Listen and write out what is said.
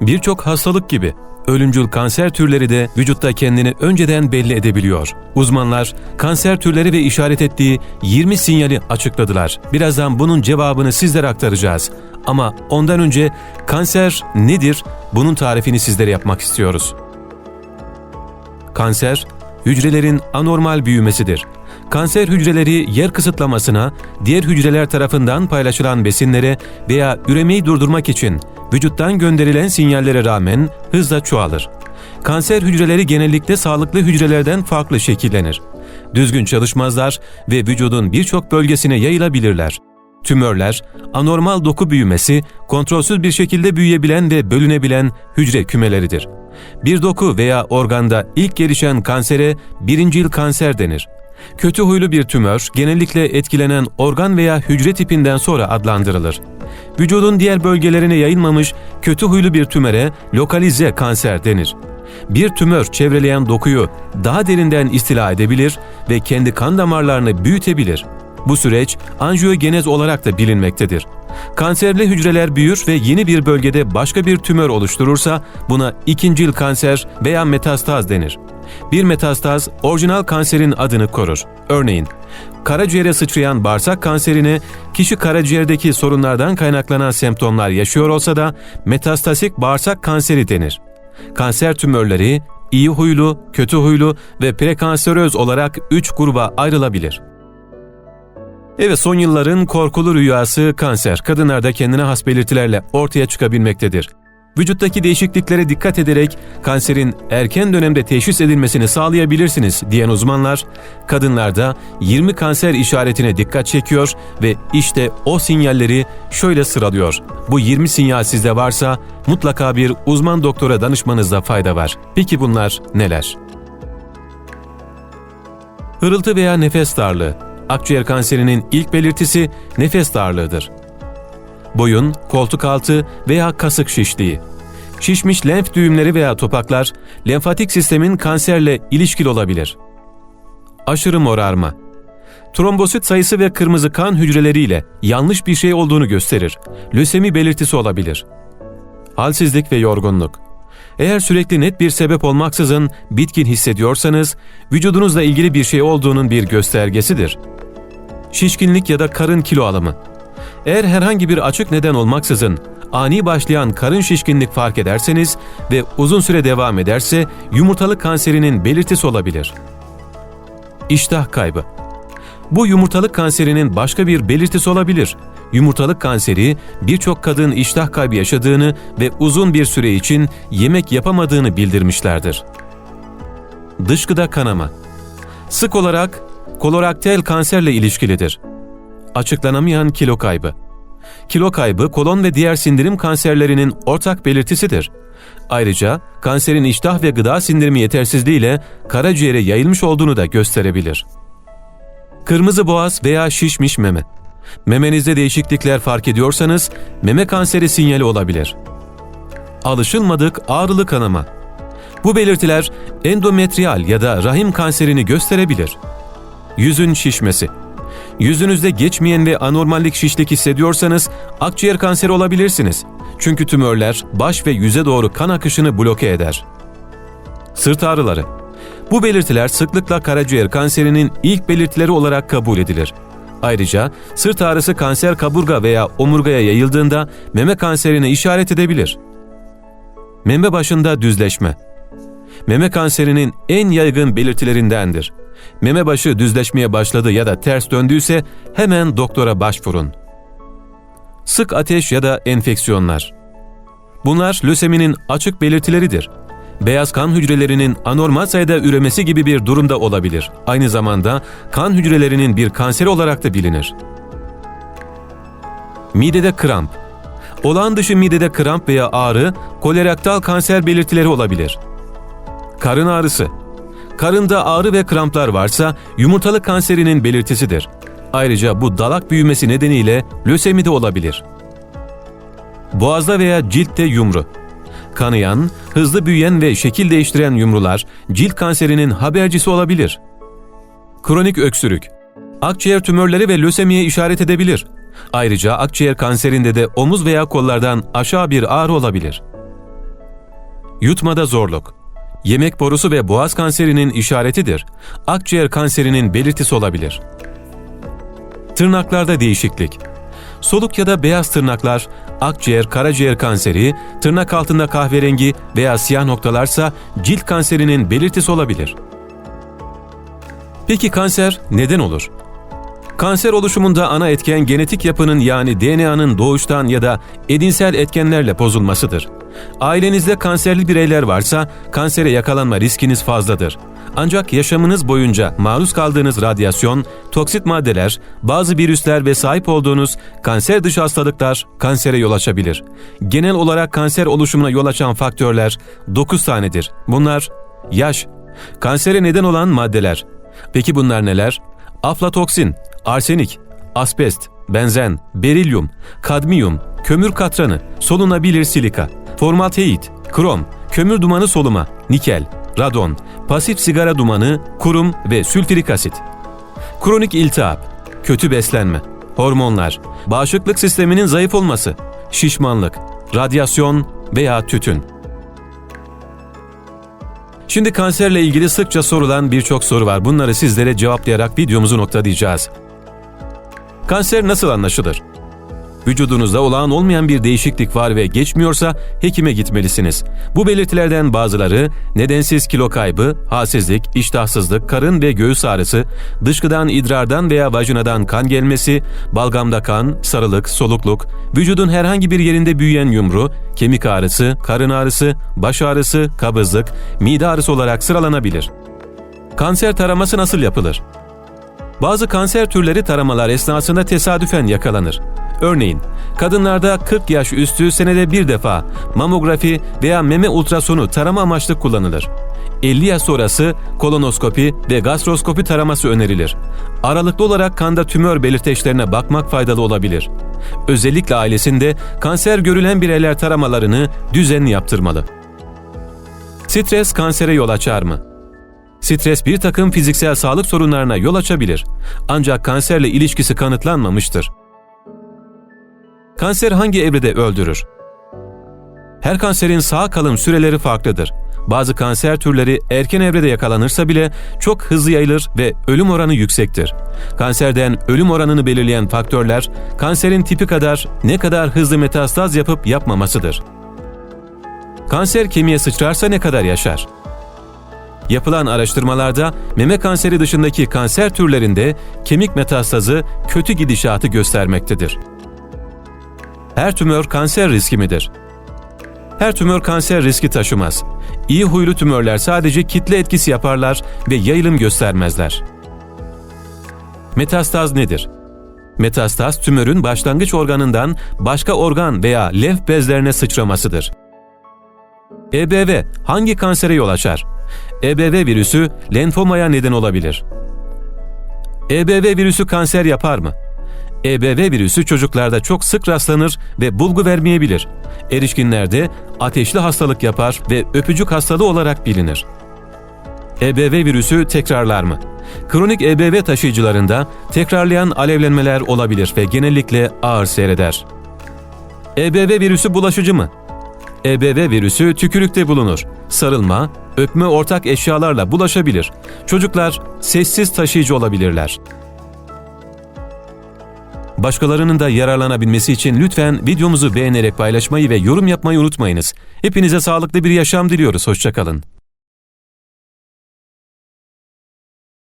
Birçok hastalık gibi ölümcül kanser türleri de vücutta kendini önceden belli edebiliyor. Uzmanlar kanser türleri ve işaret ettiği 20 sinyali açıkladılar. Birazdan bunun cevabını sizlere aktaracağız. Ama ondan önce kanser nedir? Bunun tarifini sizlere yapmak istiyoruz. Kanser, hücrelerin anormal büyümesidir. Kanser hücreleri yer kısıtlamasına, diğer hücreler tarafından paylaşılan besinlere veya üremeyi durdurmak için vücuttan gönderilen sinyallere rağmen hızla çoğalır. Kanser hücreleri genellikle sağlıklı hücrelerden farklı şekillenir. Düzgün çalışmazlar ve vücudun birçok bölgesine yayılabilirler. Tümörler, anormal doku büyümesi, kontrolsüz bir şekilde büyüyebilen ve bölünebilen hücre kümeleridir. Bir doku veya organda ilk gelişen kansere birincil kanser denir. Kötü huylu bir tümör genellikle etkilenen organ veya hücre tipinden sonra adlandırılır. Vücudun diğer bölgelerine yayılmamış kötü huylu bir tümöre lokalize kanser denir. Bir tümör çevreleyen dokuyu daha derinden istila edebilir ve kendi kan damarlarını büyütebilir. Bu süreç anjiyogenez olarak da bilinmektedir. Kanserli hücreler büyür ve yeni bir bölgede başka bir tümör oluşturursa buna ikincil kanser veya metastaz denir. Bir metastaz orijinal kanserin adını korur. Örneğin karaciğere sıçrayan bağırsak kanserine kişi karaciğerdeki sorunlardan kaynaklanan semptomlar yaşıyor olsa da metastasik bağırsak kanseri denir. Kanser tümörleri iyi huylu, kötü huylu ve prekanseröz olarak 3 gruba ayrılabilir. Evet son yılların korkulu rüyası kanser. Kadınlarda kendine has belirtilerle ortaya çıkabilmektedir. Vücuttaki değişikliklere dikkat ederek kanserin erken dönemde teşhis edilmesini sağlayabilirsiniz diyen uzmanlar, kadınlarda 20 kanser işaretine dikkat çekiyor ve işte o sinyalleri şöyle sıralıyor. Bu 20 sinyal sizde varsa mutlaka bir uzman doktora danışmanızda fayda var. Peki bunlar neler? Hırıltı veya nefes darlığı. Akciğer kanserinin ilk belirtisi nefes darlığıdır. Boyun, koltuk altı veya kasık şişliği. Şişmiş lenf düğümleri veya topaklar lenfatik sistemin kanserle ilişkili olabilir. Aşırı morarma. Trombosit sayısı ve kırmızı kan hücreleriyle yanlış bir şey olduğunu gösterir. Lösemi belirtisi olabilir. Halsizlik ve yorgunluk. Eğer sürekli net bir sebep olmaksızın bitkin hissediyorsanız, vücudunuzla ilgili bir şey olduğunun bir göstergesidir. Şişkinlik ya da karın kilo alımı. Eğer herhangi bir açık neden olmaksızın ani başlayan karın şişkinlik fark ederseniz ve uzun süre devam ederse yumurtalık kanserinin belirtisi olabilir. İştah kaybı. Bu yumurtalık kanserinin başka bir belirtisi olabilir. Yumurtalık kanseri birçok kadın iştah kaybı yaşadığını ve uzun bir süre için yemek yapamadığını bildirmişlerdir. Dışkıda kanama. Sık olarak koloraktal kanserle ilişkilidir. Açıklanamayan kilo kaybı. Kilo kaybı kolon ve diğer sindirim kanserlerinin ortak belirtisidir. Ayrıca kanserin iştah ve gıda sindirimi yetersizliğiyle karaciğere yayılmış olduğunu da gösterebilir. Kırmızı boğaz veya şişmiş meme. Memenizde değişiklikler fark ediyorsanız meme kanseri sinyali olabilir. Alışılmadık ağrılı kanama. Bu belirtiler endometriyal ya da rahim kanserini gösterebilir. Yüzün şişmesi. Yüzünüzde geçmeyen ve anormallik şişlik hissediyorsanız akciğer kanseri olabilirsiniz. Çünkü tümörler baş ve yüze doğru kan akışını bloke eder. Sırt ağrıları. Bu belirtiler sıklıkla karaciğer kanserinin ilk belirtileri olarak kabul edilir. Ayrıca sırt ağrısı kanser kaburga veya omurgaya yayıldığında meme kanserine işaret edebilir. Meme başında düzleşme. Meme kanserinin en yaygın belirtilerindendir. Meme başı düzleşmeye başladı ya da ters döndüyse hemen doktora başvurun. Sık ateş ya da enfeksiyonlar. Bunlar löseminin açık belirtileridir. Beyaz kan hücrelerinin anormal sayıda üremesi gibi bir durumda olabilir. Aynı zamanda kan hücrelerinin bir kanseri olarak da bilinir. Midede kramp. Olağan dışı midede kramp veya ağrı, kolerektal kanser belirtileri olabilir. Karın ağrısı. Karında ağrı ve kramplar varsa yumurtalık kanserinin belirtisidir. Ayrıca bu dalak büyümesi nedeniyle lösemi de olabilir. Boğazda veya ciltte yumru. Kanayan, hızlı büyüyen ve şekil değiştiren yumrular cilt kanserinin habercisi olabilir. Kronik öksürük. Akciğer tümörleri ve lösemiye işaret edebilir. Ayrıca akciğer kanserinde de omuz veya kollardan aşağı bir ağrı olabilir. Yutmada zorluk. Yemek borusu ve boğaz kanserinin işaretidir. Akciğer kanserinin belirtisi olabilir. Tırnaklarda değişiklik. Soluk ya da beyaz tırnaklar, akciğer, karaciğer kanseri, tırnak altında kahverengi veya siyah noktalarsa cilt kanserinin belirtisi olabilir. Peki kanser neden olur? Kanser oluşumunda ana etken genetik yapının yani DNA'nın doğuştan ya da edinsel etkenlerle bozulmasıdır. Ailenizde kanserli bireyler varsa kansere yakalanma riskiniz fazladır. Ancak yaşamınız boyunca maruz kaldığınız radyasyon, toksit maddeler, bazı virüsler ve sahip olduğunuz kanser dışı hastalıklar kansere yol açabilir. Genel olarak kanser oluşumuna yol açan faktörler 9 tanedir. Bunlar yaş, kansere neden olan maddeler. Peki bunlar neler? Aflatoksin, arsenik, asbest, benzen, berilyum, kadmiyum, kömür katranı, solunabilir silika, formaldehit, krom, kömür dumanı soluma, nikel, radon, pasif sigara dumanı, kurum ve sülfürik asit. Kronik iltihap, kötü beslenme, hormonlar, bağışıklık sisteminin zayıf olması, şişmanlık, radyasyon veya tütün. Şimdi kanserle ilgili sıkça sorulan birçok soru var. Bunları sizlere cevaplayarak videomuzu noktalayacağız. Kanser nasıl anlaşılır? Vücudunuzda olağan olmayan bir değişiklik var ve geçmiyorsa hekime gitmelisiniz. Bu belirtilerden bazıları nedensiz kilo kaybı, halsizlik, iştahsızlık, karın ve göğüs ağrısı, dışkıdan, idrardan veya vajinadan kan gelmesi, balgamda kan, sarılık, solukluk, vücudun herhangi bir yerinde büyüyen yumru, kemik ağrısı, karın ağrısı, baş ağrısı, kabızlık, mide ağrısı olarak sıralanabilir. Kanser taraması nasıl yapılır? Bazı kanser türleri taramalar esnasında tesadüfen yakalanır. Örneğin, kadınlarda 40 yaş üstü senede bir defa mamografi veya meme ultrasonu tarama amaçlı kullanılır. 50 yaş sonrası kolonoskopi ve gastroskopi taraması önerilir. Aralıklı olarak kanda tümör belirteçlerine bakmak faydalı olabilir. Özellikle ailesinde kanser görülen bireyler taramalarını düzenli yaptırmalı. Stres kansere yol açar mı? Stres bir takım fiziksel sağlık sorunlarına yol açabilir. Ancak kanserle ilişkisi kanıtlanmamıştır. Kanser hangi evrede öldürür? Her kanserin sağ kalım süreleri farklıdır. Bazı kanser türleri erken evrede yakalanırsa bile çok hızlı yayılır ve ölüm oranı yüksektir. Kanserden ölüm oranını belirleyen faktörler, kanserin tipi kadar ne kadar hızlı metastaz yapıp yapmamasıdır. Kanser kemiğe sıçrarsa ne kadar yaşar? Yapılan araştırmalarda meme kanseri dışındaki kanser türlerinde kemik metastazı kötü gidişatı göstermektedir. Her tümör kanser riski midir? Her tümör kanser riski taşımaz. İyi huylu tümörler sadece kitle etkisi yaparlar ve yayılım göstermezler. Metastaz nedir? Metastaz tümörün başlangıç organından başka organ veya lenf bezlerine sıçramasıdır. EBV hangi kansere yol açar? EBV virüsü lenfomaya neden olabilir. EBV virüsü kanser yapar mı? EBV virüsü çocuklarda çok sık rastlanır ve bulgu vermeyebilir. Erişkinlerde ateşli hastalık yapar ve öpücük hastalığı olarak bilinir. EBV virüsü tekrarlar mı? Kronik EBV taşıyıcılarında tekrarlayan alevlenmeler olabilir ve genellikle ağır seyreder. EBV virüsü bulaşıcı mı? EBV virüsü tükürükte bulunur. Sarılma, öpme ortak eşyalarla bulaşabilir. Çocuklar sessiz taşıyıcı olabilirler. Başkalarının da yararlanabilmesi için lütfen videomuzu beğenerek paylaşmayı ve yorum yapmayı unutmayınız. Hepinize sağlıklı bir yaşam diliyoruz. Hoşçakalın.